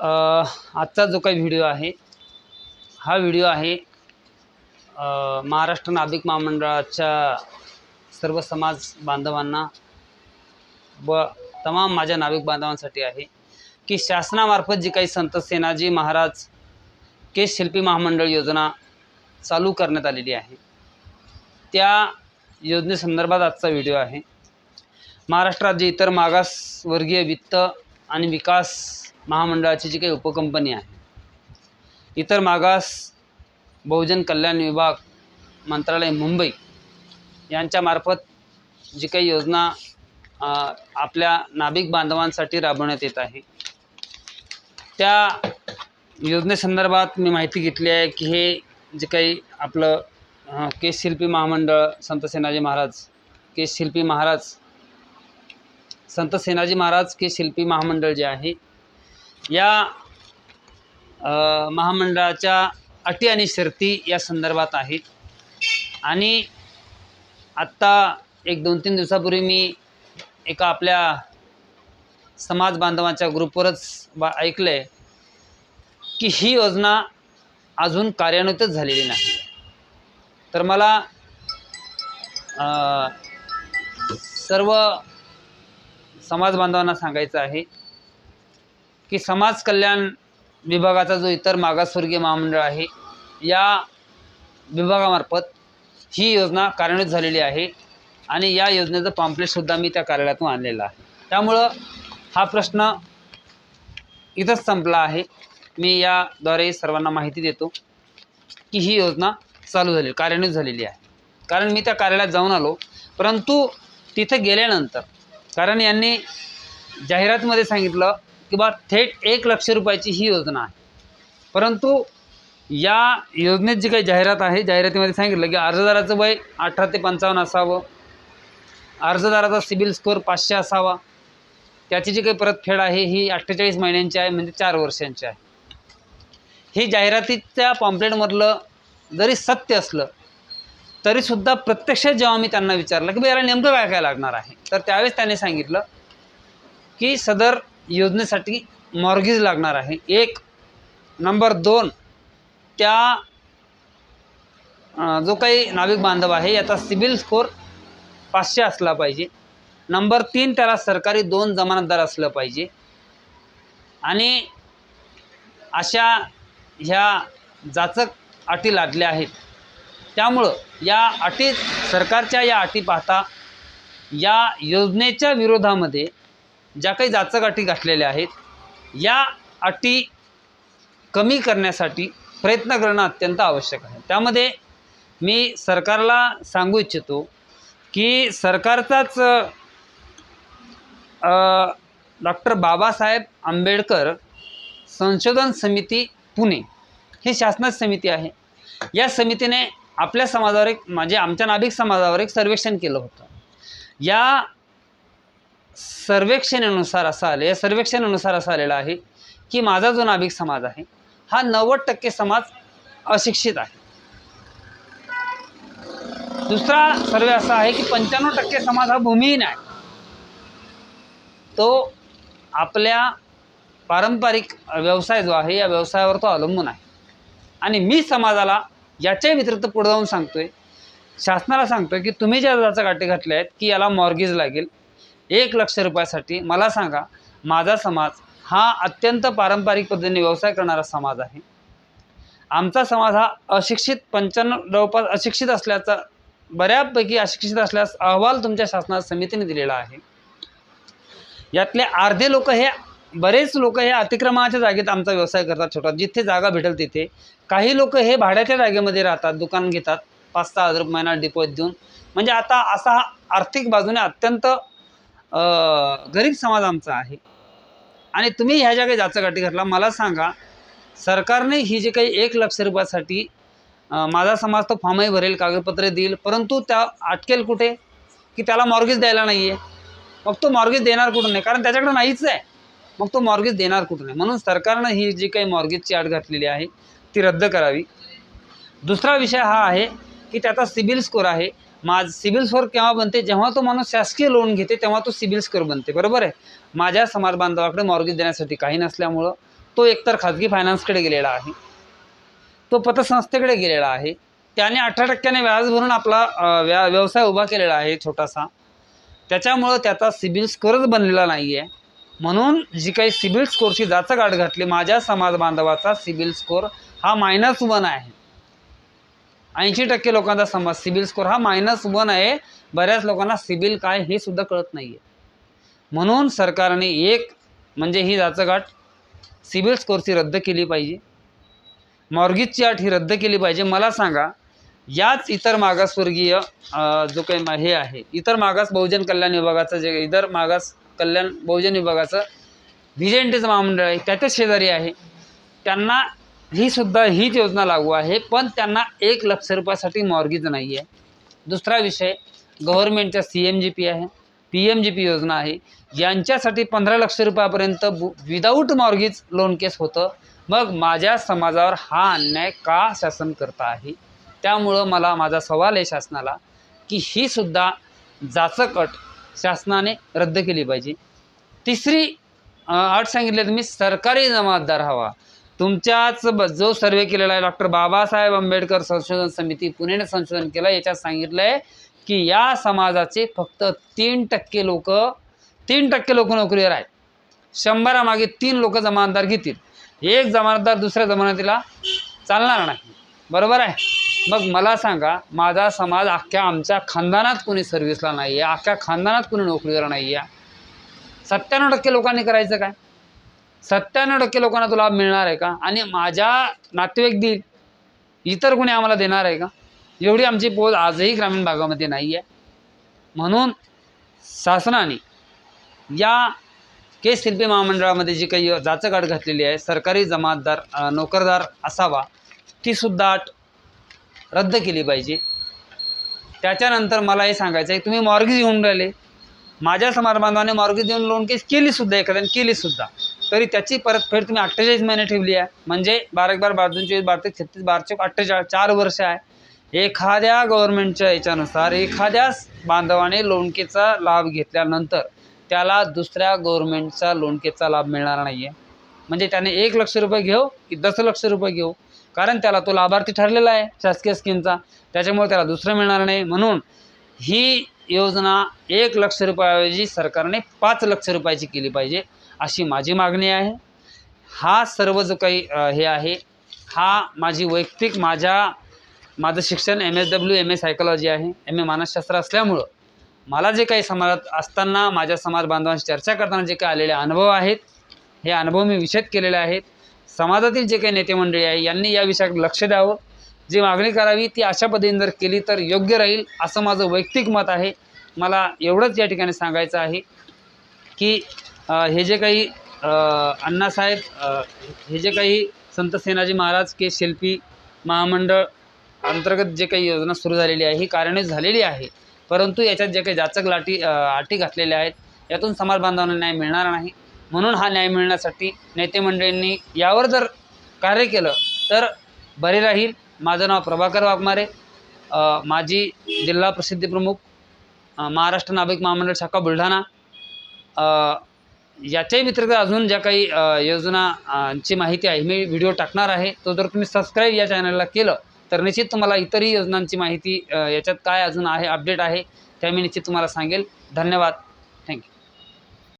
आजचा जो काही व्हिडिओ आहे हा व्हिडिओ आहे महाराष्ट्र नाभिक महामंडळाच्या सर्व समाज बांधवांना व तमाम माझ्या नाभिक बांधवांसाठी आहे की शासनामार्फत जी काही संत सेनाजी महाराज केश शिल्पी महामंडळ योजना चालू करण्यात आलेली आहे. त्या योजनेसंदर्भात आजचा व्हिडिओ आहे. महाराष्ट्र राज्य इतर मागासवर्गीय वित्त आणि विकास महामंडळाची जी काही उपकंपनी आहे इतर मागास बहुजन कल्याण विभाग मंत्रालय मुंबई यांच्यामार्फत जी काही योजना आपल्या नाभिक बांधवांसाठी राबवण्यात येत आहे. त्या योजनेसंदर्भात मी माहिती घेतली आहे की हे जे काही आपलं केशशिल्पी शिल्पी महामंडळ संत सेनाजी महाराज केशशिल्पी महाराज संत सेनाजी महाराज के शिल्पी महामंडळ जे आहे या महामंडळाच्या अटी आणि शर्ती या संदर्भात आहेत. आणि आत्ता एक दोन तीन दिवसापूर्वी मी एका आपल्या समाज बांधवांच्या ग्रुपवरच बा ऐकलं आहे की ही योजना अजून कार्यान्वितच झालेली नाही. तर मला सर्व समाज बांधवांना सांगायचं आहे की समाज कल्याण विभागाचा जो इतर मागासवर्गीय महामंडळ आहे या विभागामार्फत ही योजना कार्यान्वित झालेली आहे आणि या योजनेचं पॉम्पलेटसुद्धा मी त्या कार्यालयातून आणलेलं आहे. त्यामुळं हा प्रश्न इथंच संपला आहे. मी याद्वारे सर्वांना माहिती देतो की ही योजना चालू झाली कार्यान्वित झालेली आहे. कारण मी त्या कार्यालयात जाऊन आलो परंतु तिथं गेल्यानंतर कारण यांनी जाहिरातमध्ये सांगितलं किंवा थेट एक लक्ष रुपयाची ही योजना आहे. परंतु या योजनेत जी काही जाहिरात आहे जाहिरातीमध्ये सांगितलं की अर्जदाराचं वय अठरा ते पंचावन्न असावं. अर्जदाराचा सिबिल स्कोअर पाचशे असावा. त्याची जी काही परतफेड आहे ही अठ्ठेचाळीस महिन्यांची आहे म्हणजे चार वर्षांची आहे. हे जाहिरातीच्या पॉम्पलेटमधलं जरी सत्य असलं तरीसुद्धा प्रत्यक्षात जेव्हा मी त्यांना विचारलं की बा याला नेमकं काय काय लागणार आहे तर त्यावेळेस त्यांनी सांगितलं की सदर योजनेसाठी मॉर्गेज लागणार आहे. एक नंबर दोन त्या जो काही नाविक बांधव आहे याचा सिबिल स्कोअर पाचशे असला पाहिजे. नंबर तीन त्याला सरकारी दोन जमानतदार असलं पाहिजे. आणि अशा ह्या जाचक अटी लादल्या आहेत. त्यामुळं या अटी सरकारच्या या अटी पाहता या योजनेच्या विरोधामध्ये ज्या काही जाचक अटी घातलेल्या आहेत या अटी कमी करण्यासाठी प्रयत्न करणं अत्यंत आवश्यक आहे. त्यामध्ये मी सरकारला सांगू इच्छितो की सरकारचाच डॉक्टर बाबासाहेब आंबेडकर संशोधन समिती पुणे ही शासनाची समिती आहे. या समितीने आपल्या समाजावर एक म्हणजे आमच्या नाभिक समाजावर एक सर्वेक्षण केलं होतं. या सर्वेक्षणानुसार असं आलं या सर्वेक्षणानुसार असं आलेलं आहे की माझा जो नाभिक समाज आहे हा नव्वद टक्के समाज अशिक्षित आहे. दुसरा सर्वे असा आहे की पंच्याण्णव टक्के समाज हा भूमिहीन आहे. तो आपल्या पारंपरिक व्यवसाय जो आहे या व्यवसायावर तो अवलंबून आहे. आणि मी समाजाला याच्या व्यतिरिक्त पुढे जाऊन सांगतोय शासनाला सांगतोय की तुम्ही ज्या जाचा गाठी घातल्या आहेत की याला मॉर्गेज लागेल. एक लक्ष रुपयासाठी मला सांगा माझा समाज हा अत्यंत पारंपरिक पद्धतीने व्यवसाय करणारा समाज आहे. आमचा समाज हा अशिक्षित पंच्याण्णव जवळपास अशिक्षित असल्याचा बऱ्यापैकी अशिक्षित असल्यास अहवाल तुमच्या शासना समितीने दिलेला आहे. यातले अर्धे लोक हे बरेच लोक हे अतिक्रमणाच्या जागेत आमचा व्यवसाय करतात छोटा जिथे जागा भेटेल तिथे. काही लोक हे भाड्याच्या जागेमध्ये राहतात दुकान घेतात पाच सहा हजार महिना डिपॉझिट देऊन. म्हणजे आता असा हा आर्थिक बाजूने अत्यंत गरीब समाज आमचा आहे. आणि तुम्ही ह्या ज्या काही जाचकाठी घातला मला सांगा सरकारने ही जी काही एक लक्ष रुपयासाठी माझा समाज तो फॉर्मही भरेल कागदपत्रे देईल परंतु त्या अटकेल कुठे? की त्याला मॉर्गेज द्यायला नाही आहे मग तो मॉर्गेज देणार कुठून नाही? कारण त्याच्याकडे नाहीच आहे. मग तो मॉर्गेज देणार कुठून नाही म्हणून सरकारनं ही जी काही मॉर्गेजची अट घातलेली आहे ती रद्द करावी. दुसरा विषय हा आहे की त्याचा सिबिल स्कोअर आहे. माझ सिबिल स्कोअर केव्हा बनते? जेव्हा तो माणूस शासकीय लोन घेते तेव्हा तो सिबिल स्कोअर बनते. बरोबर आहे? माझ्या समाज बांधवाकडे मॉर्गेज देण्यासाठी काही नसल्यामुळं तो एकतर खाजगी फायनान्सकडे गेलेला आहे. तो पतसंस्थेकडे गेलेला आहे. त्याने अठरा टक्क्याने व्याज भरून आपला व्या व्यवसाय उभा केलेला आहे छोटासा. त्याच्यामुळं त्याचा सिबिल स्कोअरच बनलेला नाही आहे म्हणून जी काही सिबिल स्कोअरची जाचं गाठ घातली माझ्या समाज बांधवाचा सिबिल स्कोअर हा मायनस वन आहे. ऐंशी टक्के लोकांचा समाज. सिबिल स्कोअर हा मायनस वन आहे. बऱ्याच लोकांना सिबिल काय हे सुद्धा कळत नाही आहे म्हणून सरकारने एक म्हणजे ही जाचगाठ सिबिल स्कोअरची रद्द केली पाहिजे. मॉर्गेजची अट ही रद्द केली पाहिजे. मला सांगा याच इतर मागासवर्गीय जो काही मा- हे आहे इतर मागास बहुजन कल्याण विभागाचं जे इतर मागास कल्याण बहुजन विभागाचं व्हिजेंटेज महामंडळ आहे त्याच्याच शेजारी आहे. त्यांना ही सुद्धा हीच योजना लागू आहे पण त्यांना एक लक्ष रुपयासाठी मॉर्गेज नाही आहे दुसरा विषय गव्हर्नमेंटच्या सी एम जी पी आहे. पी एम जी पी योजना आहे. यांच्यासाठी पंधरा लक्ष रुपयापर्यंत विदाऊट मॉर्गेज लोन केस होतं. मग माझ्या समाजावर हा अन्याय का शासन करत आहे? त्यामुळं मला माझा सवाल आहे शासनाला की ही सुद्धा जाचकट शासनाने रद्द केली पाहिजे. तिसरी अट सांगितली तुम्ही सरकारी जमातदार हवा. तुमच्याच ब- जो सर्वे केलेला आहे डॉक्टर बाबासाहेब आंबेडकर संशोधन समिती पुणेने संशोधन केलं याच्यात सांगितलं आहे की या समाजाचे फक्त तीन टक्के लोक तीन टक्के लोक नोकरीवर आहेत. शंभरामागे तीन लोक जमानदार घेतील. एक जमानदार दुसऱ्या जमानतीला चालणार नाही. बरोबर आहे? मग मला सांगा माझा समाज अख्ख्या आमच्या खानदानात कोणी सर्व्हिसला नाही आहे अख्ख्या खानदानात कोणी नोकरीवर नाही आहे सत्त्याण्णव टक्के लोकांनी करायचं काय? सत्त्याण्णव टक्के लोकांना तो लाभ मिळणार आहे का? आणि माझ्या नातेवाईक देईल इतर कोणी आम्हाला देणार आहे का? एवढी आमची पोच आजही ग्रामीण भागामध्ये नाही आहे म्हणून शासनाने या केस शिल्पी महामंडळामध्ये जी काही जाचक घातलेली आहे सरकारी जमातदार नोकरदार असावा ती सुद्धा अट रद्द केली पाहिजे. त्याच्यानंतर मला हे सांगायचं आहे तुम्ही मॉर्गेज घेऊन राहिले. माझ्या समाजबांधवाने मॉर्गेज देऊन लोन केस केलीसुद्धा एखाद्याने केलीसुद्धा तरी त्याची परतफेड तुम्ही अठ्ठेचाळीस महिने ठेवली आहे. म्हणजे बारा एक बार बारा दोन चोवीस बारा ते छत्तीस बारचे अठ्ठेचाळीस चार वर्ष आहे. एखाद्या गव्हर्नमेंटच्या याच्यानुसार एखाद्या बांधवाने लोणकेचा लाभ घेतल्यानंतर त्याला दुसऱ्या गव्हर्नमेंटचा लोणकेचा लाभ मिळणार नाही आहे म्हणजे त्याने एक लक्ष रुपये घेऊ की दस लक्ष रुपये घेऊ. कारण त्याला तो लाभार्थी ठरलेला आहे शासकीय स्कीमचा. त्याच्यामुळे त्याला दुसरं मिळणार नाही. म्हणून ही योजना एक लक्ष रुपयाऐवजी सरकारने पाच लक्ष रुपयाची केली पाहिजे. अशी माझी मागणी आहे. हा सर्व जो काही हे आहे हा माझी वैयक्तिक माझ्या माझं शिक्षण M S W M A psychology आहे. एम ए मानसशास्त्र असल्यामुळं मला जे काही समाजात असताना माझ्या समाज बांधवांशी चर्चा करताना जे काही आलेले अनुभव आहेत हे अनुभव मी विषद केलेले आहेत. समाजातील जे काही नेते मंडळी आहे यांनी या विषयाकडे लक्ष द्यावं. जी मागणी करावी ती अशा पद्धतीने जर केली तर योग्य राहील असं माझं वैयक्तिक मत आहे. मला एवढंच या ठिकाणी सांगायचं आहे की हे जे काही अण्णासाहेब हे जे काही संत सेनाजी महाराज के शिल्पी महामंडळ अंतर्गत जे काही योजना सुरू झालेली आहे ही कार्यान्वित झालेली आहे. परंतु याच्यात जे काही जाचक लाटी आटी घातलेल्या आहेत यातून समाज बांधवांना न्याय मिळणार नाही. म्हणून हा न्याय मिळण्यासाठी नेते मंडळींनी यावर जर कार्य केलं तर बरे राहील. माझं नाव प्रभाकर वाघमारे माजी जिल्हा प्रसिद्धी प्रमुख महाराष्ट्र नाभिक महामंडळ शाखा बुलढाणा याच्याही मित्र अजून ज्या काही योजनांची ची माहिती आहे मी व्हिडिओ टाकणार आहे तो जर तुम्ही सबस्क्राईब या चॅनलला केलं तर निश्चित तुम्हाला इतरही योजनांची माहिती याच्यात काय अजून आहे अपडेट आहे त्या मी निश्चित तुम्हाला सांगेल. धन्यवाद.